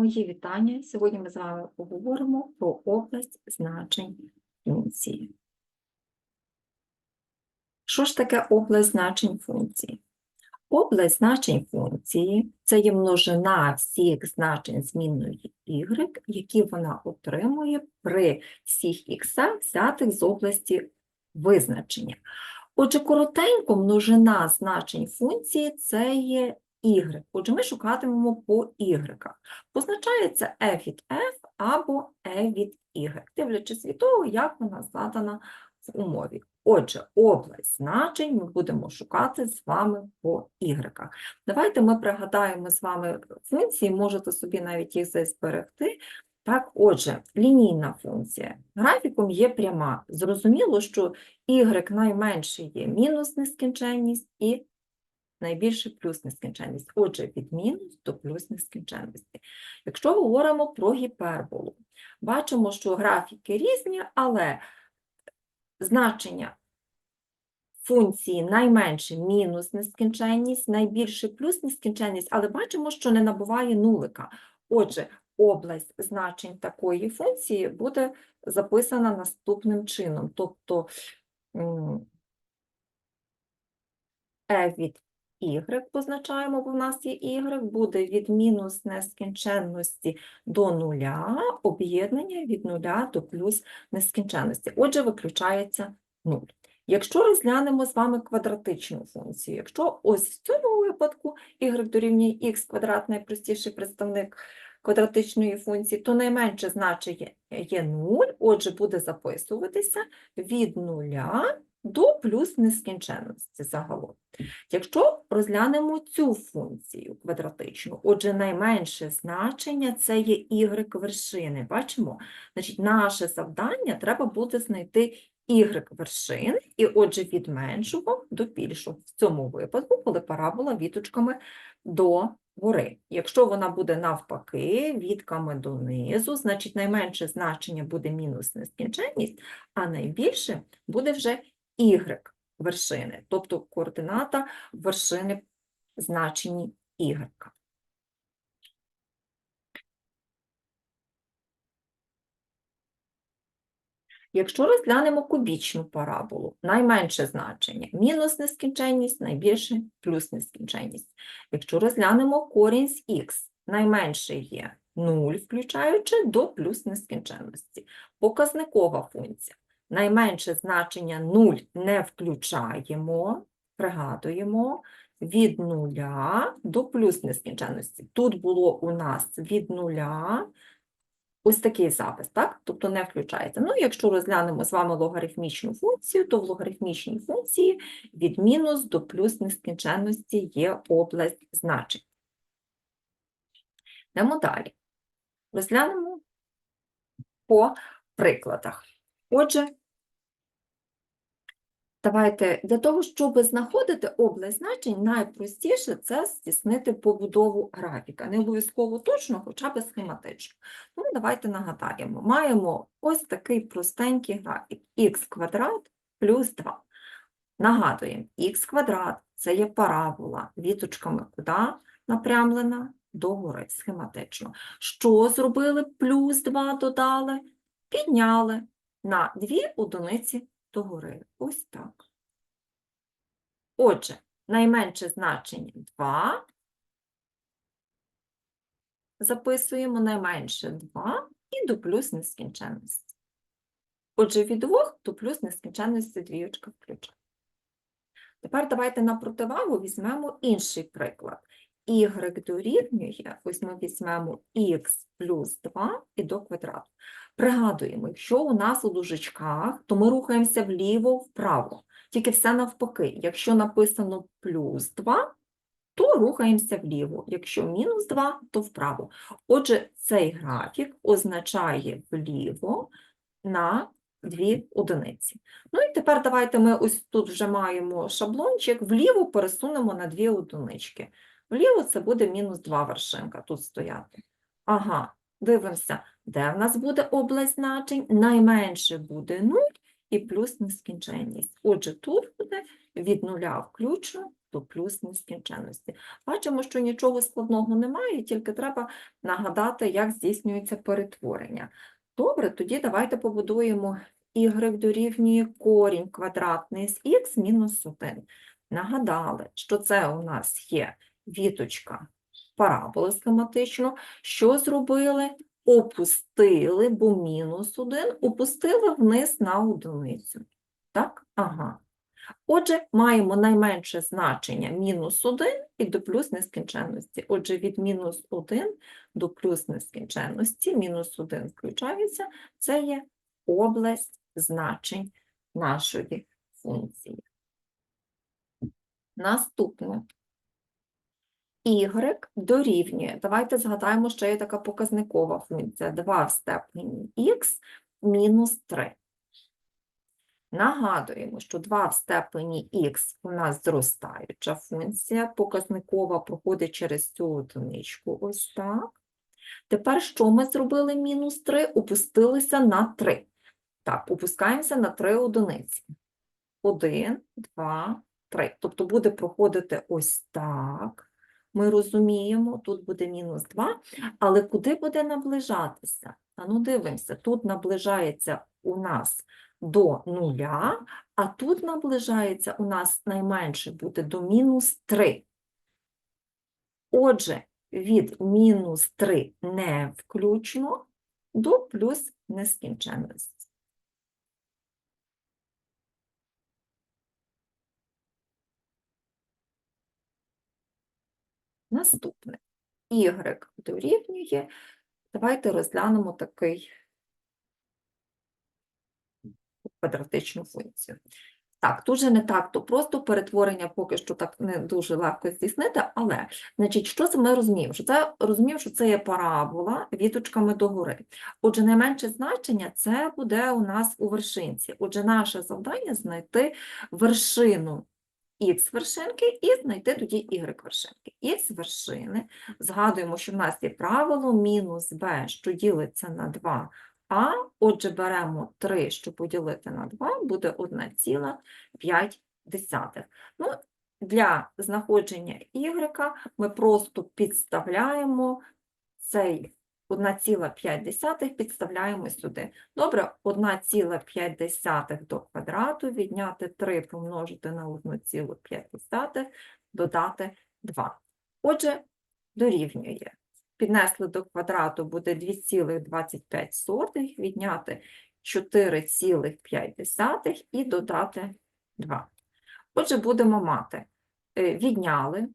Мої вітання. Сьогодні ми з вами поговоримо про область значень функції. Що ж таке область значень функції? Область значень функції це є множина всіх значень змінної y, які вона отримує при всіх х взятих з області визначення. Отже, коротенько множина значень функції це є y. Отже, ми шукатимемо по y. Позначається f від f або e від y, дивлячись від того, як вона задана в умові. Отже, область значень ми будемо шукати з вами по y. Давайте ми пригадаємо з вами функції, можете собі навіть їх зберегти. Так, отже, лінійна функція. Графіком є пряма. Зрозуміло, що y найменше є мінус нескінченність і найбільше плюс нескінченність. Отже, від мінус до плюс нескінченності. Якщо говоримо про гіперболу, бачимо, що графіки різні, але значення функції найменше мінус нескінченність, найбільше плюс нескінченність, але бачимо, що не набуває нулика. Отже, область значень такої функції буде записана наступним чином. Тобто e від y позначаємо, бо в нас є y, буде від мінус нескінченності до нуля, об'єднання від нуля до плюс нескінченності. Отже, виключається 0. Якщо розглянемо з вами квадратичну функцію, якщо ось в цьому випадку y дорівнює x квадрат найпростіший представник квадратичної функції, то найменше значення є 0, отже, буде записуватися від 0 до плюс нескінченності загалом. Якщо розглянемо цю функцію квадратичну, отже, найменше значення це є y вершини. Бачимо? Значить, наше завдання треба буде знайти y вершин, і отже, від меншого до більшого. В цьому випадку, коли парабола віточками до гори. Якщо вона буде навпаки, вітками донизу, значить найменше значення буде мінус нескінченність, а найбільше буде вже y вершини, тобто координата вершини значенні y. Якщо розглянемо кубічну параболу, найменше значення – мінус нескінченність, найбільше – плюс нескінченність. Якщо розглянемо корінь з х, найменше є 0, включаючи до плюс нескінченності. Показникова функція. Найменше значення 0 не включаємо, пригадуємо, від 0 до плюс нескінченності. Тут було у нас від 0 ось такий запис, так? Тобто не включається. Ну, якщо розглянемо з вами логарифмічну функцію, то в логарифмічній функції від мінус до плюс нескінченності є область значень. Йдемо далі. Розглянемо по прикладах. Отже, давайте для того, щоб знаходити область значень, найпростіше це здійснити побудову графіка. Не обов'язково точно, хоча б схематично. Ну, давайте нагадаємо. Маємо ось такий простенький графік х квадрат плюс 2. Нагадуємо, х квадрат – це є парабола, віточками куди напрямлена? Догори, схематично. Що зробили? Плюс 2 додали, підняли на 2 одиниці догори. Ось так. Отже, найменше значення 2. Записуємо найменше 2 і до плюс нескінченності. Отже, від 2 до плюс нескінченності двіючка включена. Тепер давайте на противагу візьмемо інший приклад. y дорівнює, ось ми візьмемо х плюс 2 і до квадрату. Пригадуємо, якщо у нас у дужечках, то ми рухаємося вліво-вправо. Тільки все навпаки. Якщо написано плюс 2, то рухаємося вліво. Якщо мінус 2, то вправо. Отже, цей графік означає вліво на 2 одиниці. Ну і тепер давайте ми ось тут вже маємо шаблончик, вліво пересунемо на 2 одинички. Вліво це буде мінус 2 вершинка тут стояти. Ага, дивимося, де в нас буде область значень? Найменше буде 0 і плюс нескінченність. Отже, тут буде від 0 включно до плюс нескінченності. Бачимо, що нічого складного немає, тільки треба нагадати, як здійснюється перетворення. Добре, тоді давайте побудуємо y дорівнює корінь квадратний з х мінус 1. Нагадали, що це у нас є віточка параболи схематично. Що зробили? Опустили, бо мінус 1, опустили вниз на одиницю. Так? Ага. Отже, маємо найменше значення мінус 1 і до плюс нескінченності. Отже, від мінус 1 до плюс нескінченності, мінус 1 включається, це є область значень нашої функції. Наступне. Y дорівнює. Давайте згадаємо, що є така показникова функція 2 в степені х мінус 3. Нагадуємо, що 2 в степені х у нас зростаюча функція, показникова проходить через цю одиничку, ось так. Тепер що ми зробили мінус 3? Опустилися на 3. Так, опускаємося на 3 одиниці. 1, 2, 3. Тобто буде проходити ось так. Ми розуміємо, тут буде мінус 2, але куди буде наближатися? А ну дивимося, тут наближається у нас до нуля, а тут наближається у нас найменше буде до мінус 3. Отже, від мінус 3 не включно до плюс нескінченності. Наступне. Y дорівнює. Давайте розглянемо такий квадратичну функцію. Так, тут же не так, то просто перетворення поки що так не дуже легко здійснити, але, значить, що це ми розуміємо? Що це розуміємо, що це є парабола віточками догори. Отже, найменше значення це буде у нас у вершинці. Отже, наше завдання знайти вершину х вершинки і знайти тоді y вершинки. Х вершини, згадуємо, що в нас є правило мінус b, що ділиться на 2 а, отже, беремо 3, що поділити на 2, буде 1,5. Ну, для знаходження y ми просто підставляємо цей 1,5 підставляємо сюди. Добре, 1,5 до квадрату, відняти 3 помножити на 1,5, додати 2. Отже, дорівнює. Піднесли до квадрату буде 2,25, відняти 4,5 і додати 2. Отже, будемо мати, е, відняли,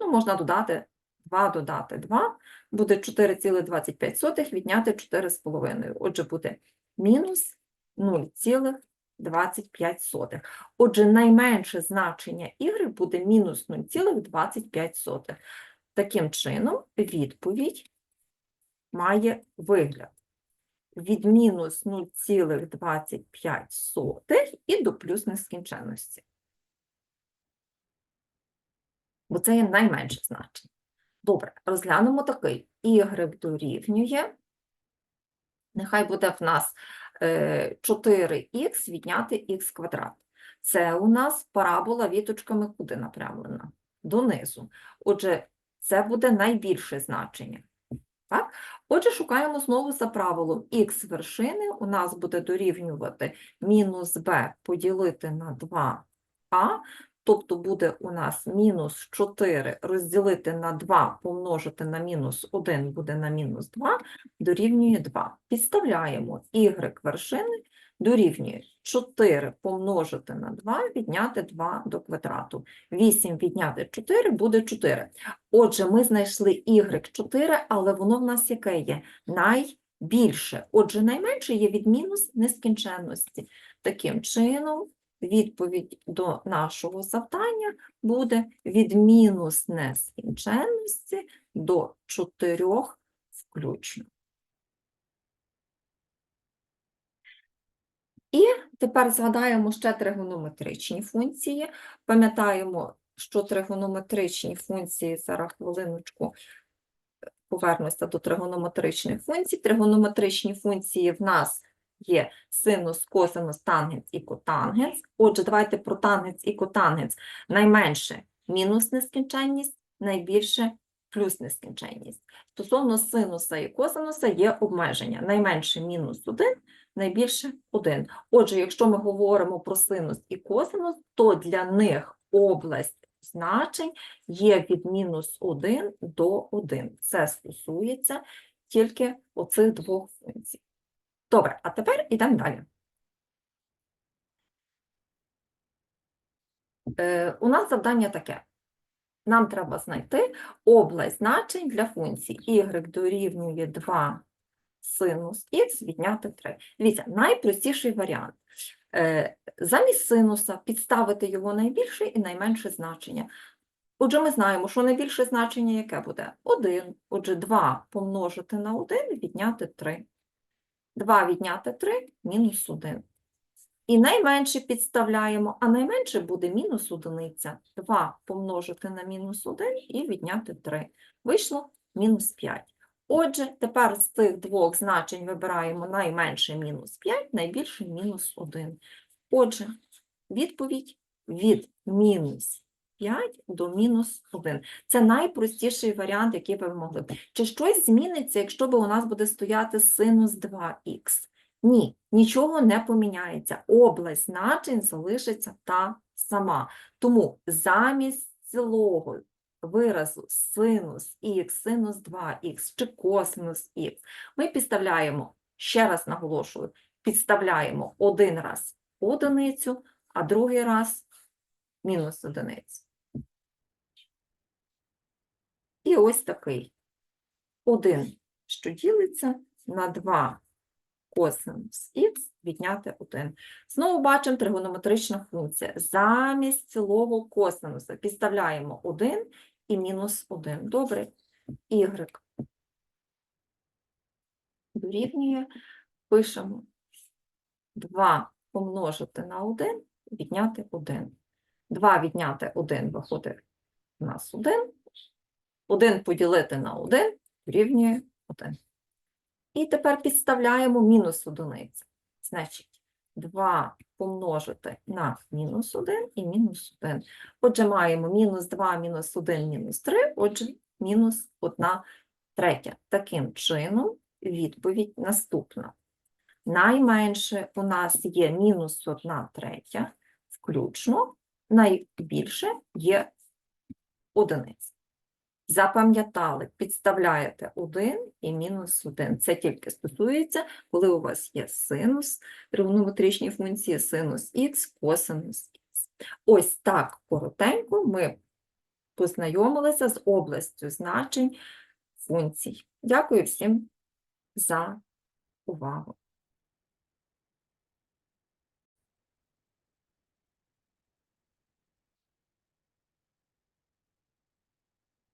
ну, можна додати 2, додати 2, буде 4,25 відняти 4,5. Отже, буде мінус 0,25. Отже, найменше значення y буде мінус 0,25. Таким чином, відповідь має вигляд від мінус 0,25 і до плюс нескінченності. Бо це є найменше значення. Добре, розглянемо такий. Y дорівнює, нехай буде в нас 4х відняти х квадрат. Це у нас парабола віточками куди напрямлена? Донизу. Отже, це буде найбільше значення. Так? Отже, шукаємо знову за правилом х вершини у нас буде дорівнювати мінус b поділити на 2а, тобто буде у нас мінус 4 розділити на 2 помножити на мінус 1 буде на мінус 2, дорівнює 2. Підставляємо y вершини дорівнює 4 помножити на 2, відняти 2 до квадрату. 8 відняти 4 буде 4. Отже, ми знайшли y4, але воно в нас яке є? Найбільше. Отже, найменше є від мінус нескінченності. Таким чином, відповідь до нашого завдання буде від мінус нескінченності до 4 включно. І тепер згадаємо ще тригонометричні функції. Пам'ятаємо, що тригонометричні функції, зараз хвилиночку повернуся до тригонометричних функцій. Тригонометричні функції в нас є синус, косинус, тангенс і котангенс. Отже, давайте про тангенс і котангенс найменше мінус нескінченність, найбільше плюс нескінченність. Стосовно синуса і косинуса є обмеження. Найменше мінус 1, найбільше 1. Отже, якщо ми говоримо про синус і косинус, то для них область значень є від мінус 1 до 1. Це стосується тільки оцих двох функцій. Добре, а тепер йдемо далі. Е, у нас завдання таке. Нам треба знайти область значень для функцій y дорівнює 2 синус х відняти 3. Дивіться, найпростіший варіант. Е, Замість синуса підставити його найбільше і найменше значення. Отже, ми знаємо, що найбільше значення яке буде? 1. Отже, 2 помножити на 1 відняти 3. 2 відняти 3 мінус 1. І найменше підставляємо, а найменше буде мінус одиниця. 2 помножити на мінус 1 і відняти 3. Вийшло мінус 5. Отже, тепер з цих двох значень вибираємо найменше мінус 5, найбільше мінус 1. Отже, відповідь від мінус 5 до мінус 1. Це найпростіший варіант, який ви могли. Чи щось зміниться, якщо б у нас буде стояти синус 2х? Ні, нічого не поміняється. Область значень залишиться та сама. Тому замість цілого виразу синус х, синус 2х чи косинус х ми підставляємо, ще раз наголошую, підставляємо один раз одиницю, а другий раз мінус одиницю. І ось такий. Один, що ділиться на 2 косинус х відняти 1. Знову бачимо тригонометрична функція. Замість цілого косинуса підставляємо 1 і мінус 1. Добре. Y дорівнює, пишемо 2 помножити на 1, відняти 1. 2 відняти 1 виходить у нас 1. 1 поділити на 1 дорівнює 1. І тепер підставляємо мінус одиницю. Значить, 2 помножити на мінус 1 і мінус 1. Отже, маємо мінус 2, мінус 1, мінус 3, отже, мінус 1 третя. Таким чином, відповідь наступна. Найменше у нас є мінус 1 третя, включно, найбільше є одиниця. Запам'ятали, підставляєте 1 і мінус 1. Це тільки стосується, коли у вас є синус, тригонометричні функції синус х, косинус х. Ось так коротенько ми познайомилися з областю значень функцій. Дякую всім за увагу.